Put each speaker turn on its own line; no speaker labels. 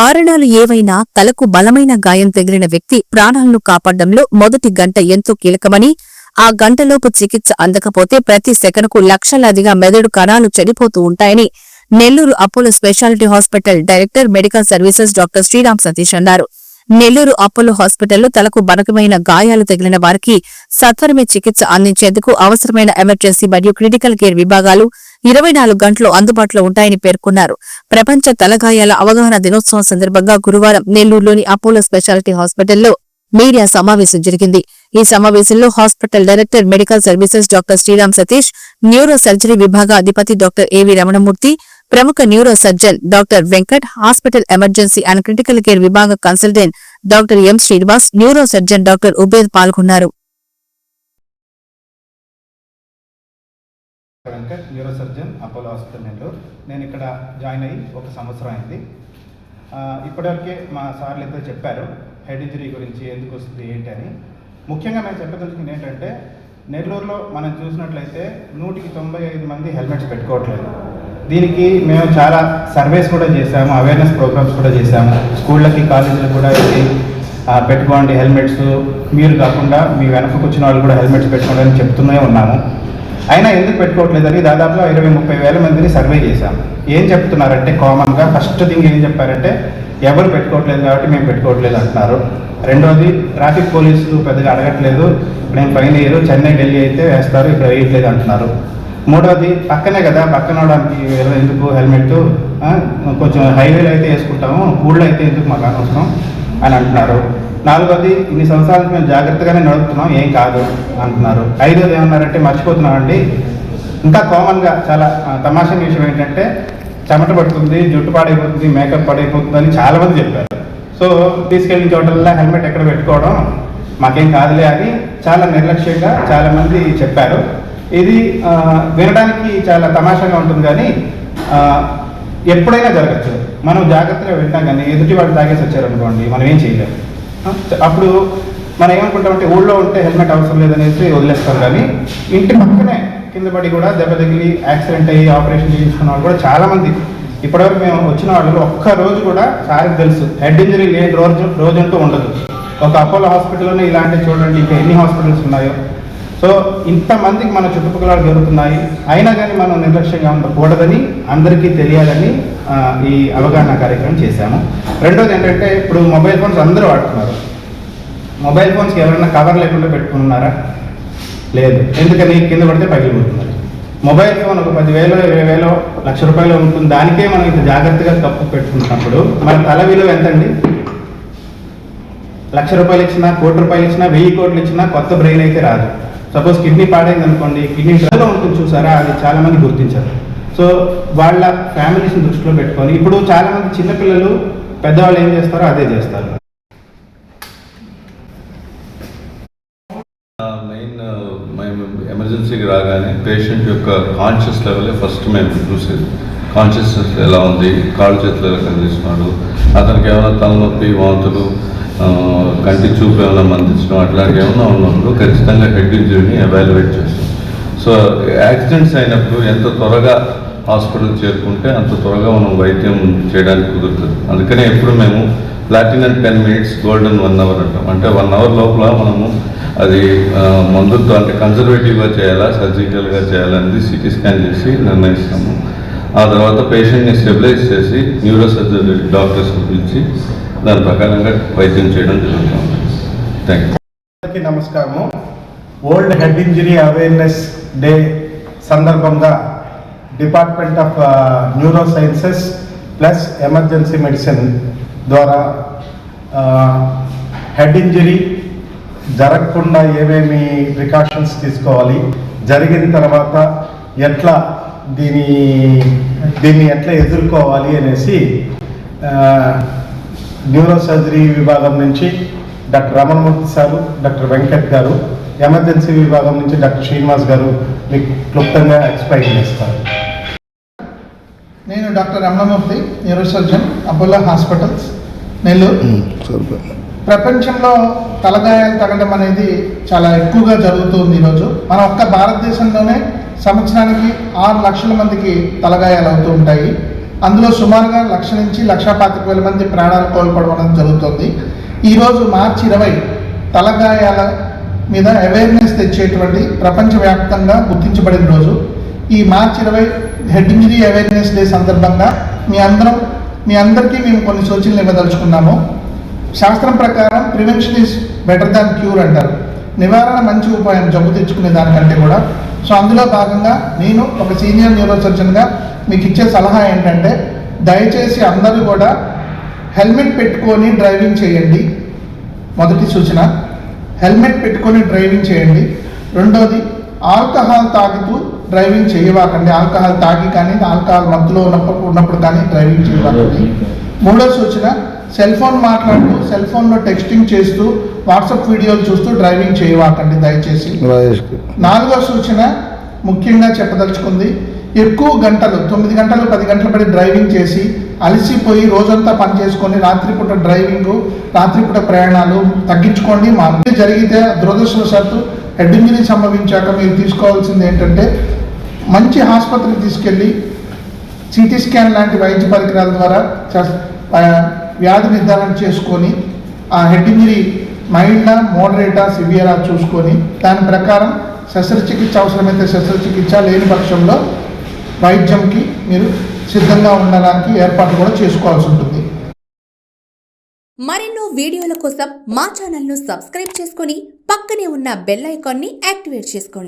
కారణాలు ఏవైనా తలకు బలమైన గాయం తగిలిన వ్యక్తి ప్రాణాలను కాపాడడంలో మొదటి గంట ఎంతో కీలకమని ఆ గంటలోపు చికిత్స అందకపోతే ప్రతి సెకనుకు లక్షలాదిగా మెదడు కణాలు చనిపోతూ ఉంటాయని Nellore Apollo speciality hospital director medical services doctor Sriram Satish అన్నారు నెల్లూరు అపోలో హాస్పిటల్లో తలకు బనకమైన గాయాలు తగిలిన వారికి సత్వరమే చికిత్స అందించేందుకు అవసరమైన ఎమర్జెన్సీ మరియు క్రిటికల్ కేర్ విభాగాలు ఇరవై నాలుగు గంటలు అందుబాటులో ఉంటాయని పేర్కొన్నారు ప్రపంచ తలగాయాల అవగాహన దినోత్సవం సందర్భంగా గురువారం నెల్లూరులోని అపోలో స్పెషాలిటీ హాస్పిటల్లో మీడియా సమావేశం జరిగింది ఈ సమావేశంలో hospital director medical services doctor Sriram Satish neuro surgery విభాగ అధిపతి డాక్టర్ ఏవి రమణమూర్తి ప్రముఖ neuro surgeon doctor Venkat hospital emergency and critical care విభాగ consultant doctor M Srinivas neuro surgeon doctor Ubed పాల్గొన్నారు
Venkat neuro surgeon Apollo hospital Nellore నేను ఇక్కడ జాయిన్ అయ్యి ఒక సంవత్సరం అయింది ఇప్పటివరకే మా సార్లు ఇద్దరు చెప్పారు హెడ్ ఇంజరీ గురించి ఎందుకు వస్తుంది ఏంటి అని ముఖ్యంగా నేను చెప్పదలుచుకుంది ఏంటంటే నెల్లూరులో మనం చూసినట్లయితే నూటికి తొంభై ఐదు మంది హెల్మెట్స్ పెట్టుకోవట్లేదు దీనికి మేము చాలా సర్వేస్ కూడా చేశాము అవేర్నెస్ ప్రోగ్రామ్స్ కూడా చేసాము స్కూళ్ళకి కాలేజీలకు కూడా వెళ్ళి పెట్టుకోండి హెల్మెట్స్ మీరు కాకుండా మీ వెనకకు వచ్చిన వాళ్ళు కూడా హెల్మెట్స్ పెట్టుకోండి అని చెప్తూనే ఉన్నాము అయినా ఎందుకు పెట్టుకోవట్లేదని దాదాపుగా ఇరవై ముప్పై వేల మందిని సర్వే చేశాం ఏం చెప్తున్నారంటే కామన్గా ఫస్ట్ థింగ్ ఏం చెప్పారంటే ఎవరు పెట్టుకోవట్లేదు కాబట్టి మేము పెట్టుకోవట్లేదు అంటున్నారు రెండోది ట్రాఫిక్ పోలీసులు పెద్దగా అడగట్లేదు మేము ఫైన్ వేయరు చెన్నై ఢిల్లీ అయితే వేస్తారు ఇక్కడ వేయట్లేదు అంటున్నారు మూడవది పక్కనే కదా పక్కన అవడానికి ఎందుకు హెల్మెట్ కొంచెం హైవేలో అయితే వేసుకుంటాము ఊళ్ళో అయితే ఎందుకు మాకు అనవసరం అని అంటున్నారు నాలుగోది ఇన్ని సంవత్సరాల మేము జాగ్రత్తగానే నడుపుతున్నాం ఏం కాదు అంటున్నారు ఐదోది ఏమన్నారంటే మర్చిపోతున్నామండి ఇంకా కామన్గా చాలా తమాషా విషయం ఏంటంటే చెమట పడుతుంది జుట్టు పాడైపోతుంది మేకప్ పాడైపోతుంది అని చాలామంది చెప్పారు సో తీసుకెళ్ళిన చోటల్లా హెల్మెట్ ఎక్కడ పెట్టుకోవడం మాకేం కాదులే అని చాలా నిర్లక్ష్యంగా చాలామంది చెప్పారు ఇది వినడానికి చాలా తమాషాగా ఉంటుంది కానీ ఎప్పుడైనా జరగచ్చు మనం జాగ్రత్తగా వింటాం కానీ ఎదుటి వాళ్ళు తాగేసి వచ్చారనుకోండి మనం ఏం చేయలేము అప్పుడు మనం ఏమనుకుంటామంటే ఊళ్ళో ఉంటే హెల్మెట్ అవసరం లేదనేసి వదిలేస్తాం కానీ ఇంటి పక్కనే కింద పడి కూడా దెబ్బ తగిలి యాక్సిడెంట్ అయ్యి ఆపరేషన్ చేయించుకున్న వాళ్ళు కూడా చాలామంది ఇప్పటివరకు మేము వచ్చిన వాళ్ళు ఒక్క రోజు కూడా సారికి తెలుసు హెడ్ ఇంజరీ లేని రోజు రోజంటూ ఉండదు ఒక అపోలో హాస్పిటల్లోనే ఇలాంటివి చూడండి ఇంకా ఎన్ని హాస్పిటల్స్ ఉన్నాయో సో ఇంతమందికి మన చుట్టుపక్కల జరుగుతున్నాయి అయినా కానీ మనం నిర్లక్ష్యంగా ఉండకూడదని అందరికీ తెలియాలని ఈ అవగాహన కార్యక్రమం చేశాము రెండోది ఏంటంటే ఇప్పుడు మొబైల్ ఫోన్స్ అందరూ వాడుతున్నారు మొబైల్ ఫోన్స్కి ఎవరైనా కవర్ లేకుండా పెట్టుకున్నారా లేదు ఎందుకని కింద పడితే పగిలిపోతున్నారు మొబైల్ ఫోన్ ఒక పదివేలు ఇరవై వేలు లక్ష రూపాయలు ఉంటుంది దానికే మనం ఇంత జాగ్రత్తగా కప్పు పెట్టుకుంటున్నప్పుడు మన తల విలువ ఎంతండి లక్ష రూపాయలు ఇచ్చినా కోటి రూపాయలు ఇచ్చినా వెయ్యి కోట్లు ఇచ్చినా కొత్త బ్రెయిన్ అయితే రాదు సపోజ్ కిడ్నీ పాడైంది అనుకోండి కిడ్నీ డ్రైవ్లో ఉంటుంది చూసారా అది చాలామంది గుర్తించారు సో వాళ్ళ ఫ్యామిలీస్ని దృష్టిలో పెట్టుకొని ఇప్పుడు చాలామంది చిన్నపిల్లలు పెద్దవాళ్ళు ఏం చేస్తారో అదే చేస్తారు
మెయిన్ మేము ఎమర్జెన్సీకి రాగానే పేషెంట్ యొక్క కాన్షియస్ లెవెల్ ఫస్ట్ మేము చూసేది కాన్షియస్నెస్ ఎలా ఉంది కాళ్ళు చేతులు ఎలా కనిపిస్తున్నాడు అతనికి ఏమైనా తలనొప్పి వాంతులు కంటి చూపు ఏమైనా మందించడం అట్లాంటి ఏమైనా ఉన్నప్పుడు ఖచ్చితంగా హెడ్ ఇంజరీని అవాల్యువేట్ చేస్తాం సో యాక్సిడెంట్స్ అయినప్పుడు ఎంత త్వరగా హాస్పిటల్ చేరుకుంటే అంత త్వరగా మనం వైద్యం చేయడానికి కుదురుతుంది అందుకనే ఎప్పుడు మేము and ten minutes golden one hour అంటాం అంటే వన్ అవర్ లోపల మనము అది మందులతో అంటే కన్జర్వేటివ్గా చేయాలా సర్జికల్గా చేయాలనేది సిటీ స్కాన్ చేసి నిర్ణయిస్తాము ఆ తర్వాత పేషెంట్ని స్టెబిలైజ్ చేసి న్యూరో సర్జరీ డాక్టర్స్ పిలిచి దాని ప్రకారంగా వైద్యం చేయడం జరుగుతుంది
నమస్కారము world head injury awareness day సందర్భంగా department of neuro sciences plus emergency medicine ద్వారా హెడ్ uh, ఇంజరీ జరగకుండా ఏమేమి ప్రికాషన్స్ తీసుకోవాలి జరిగిన తర్వాత ఎట్లా దీని దీన్ని ఎట్లా ఎదుర్కోవాలి అనేసి న్యూరో సర్జరీ విభాగం నుంచి doctor Ramanamurthy sir doctor Venkat గారు ఎమర్జెన్సీ విభాగం నుంచి డాక్టర్ శ్రీనివాస్ గారు మీకు క్లుప్తంగా ఎక్స్ప్లెయిన్ చేస్తారు
నేను doctor Ramanamurthy neuro surgeon Apollo hospitals Nellore ప్రపంచంలో తలగాయాలు తగ్గడం అనేది చాలా ఎక్కువగా జరుగుతుంది ఈరోజు మన ఒక్క భారతదేశంలోనే సంవత్సరానికి ఆరు లక్షల మందికి తలగాయాలు అవుతూ ఉంటాయి అందులో సుమారుగా లక్ష నుంచి లక్ష పాతిక వేల మంది ప్రాణాలు కోల్పడడం జరుగుతుంది ఈరోజు మార్చి ఇరవై తలగాయాల మీద అవేర్నెస్ తెచ్చేటువంటి ప్రపంచవ్యాప్తంగా గుర్తించబడిన రోజు ఈ మార్చి ఇరవై హెడ్ ఇంజరీ అవేర్నెస్ డే సందర్భంగా మీ అందరం మీ అందరికీ మేము కొన్ని సూచనలు ఇవ్వదలుచుకున్నాము శాస్త్రం ప్రకారం prevention is better than cure అంటారు నివారణ మంచి ఉపాయం జబ్బు తెచ్చుకునే దానికంటే కూడా సో అందులో భాగంగా నేను ఒక సీనియర్ న్యూరో సర్జన్గా మీకు ఇచ్చే సలహా ఏంటంటే దయచేసి అందరూ కూడా హెల్మెట్ పెట్టుకొని డ్రైవింగ్ చేయండి మొదటి సూచన హెల్మెట్ పెట్టుకొని డ్రైవింగ్ చేయండి రెండోది ఆల్కహాల్ తాగుతూ డ్రైవింగ్ చేయవాకండి ఆల్కహాల్ తాగి కానీ ఆల్కహాల్ మధ్యలో ఉన్నప్పుడు ఉన్నప్పుడు కానీ డ్రైవింగ్ చేయవాకండి మూడో సూచన సెల్ ఫోన్ మాట్లాడుతూ సెల్ ఫోన్లో టెక్స్టింగ్ చేస్తూ వాట్సాప్ వీడియోలు చూస్తూ డ్రైవింగ్ చేయవాకండి దయచేసి నాలుగో సూచన ముఖ్యంగా చెప్పదలుచుకుంది ఎక్కువ గంటలు తొమ్మిది గంటలు పది గంటలు పడి డ్రైవింగ్ చేసి అలసిపోయి రోజంతా పని చేసుకొని రాత్రిపూట డ్రైవింగ్ రాత్రిపూట ప్రయాణాలు తగ్గించుకోండి మా జరిగితే దురదృష్టవశాత్తు హెడ్ ఇంజరీ సంభవించాక మీరు తీసుకోవాల్సింది ఏంటంటే మంచి ఆసుపత్రికి తీసుకెళ్ళి సిటీ స్కాన్ లాంటి వైద్య పరికరాల ద్వారా వ్యాధి నిర్ధారణ చేసుకొని ఆ హెడ్ ఇంజరీ మైల్డా మోడరేటా సివియరా చూసుకొని దాని ప్రకారం శస్త్రచికిత్స అవసరమైతే శస్త్రచికిత్స లేని పక్షంలో వైద్యంకి మీరు సిద్ధంగా ఉండడానికి ఏర్పాటు కూడా చేసుకోవాల్సి ఉంటుంది
మరెన్నో వీడియోల కోసం మా ఛానల్ను సబ్స్క్రైబ్ చేసుకొని పక్కనే ఉన్న బెల్ ఐకాన్ని యాక్టివేట్ చేసుకోండి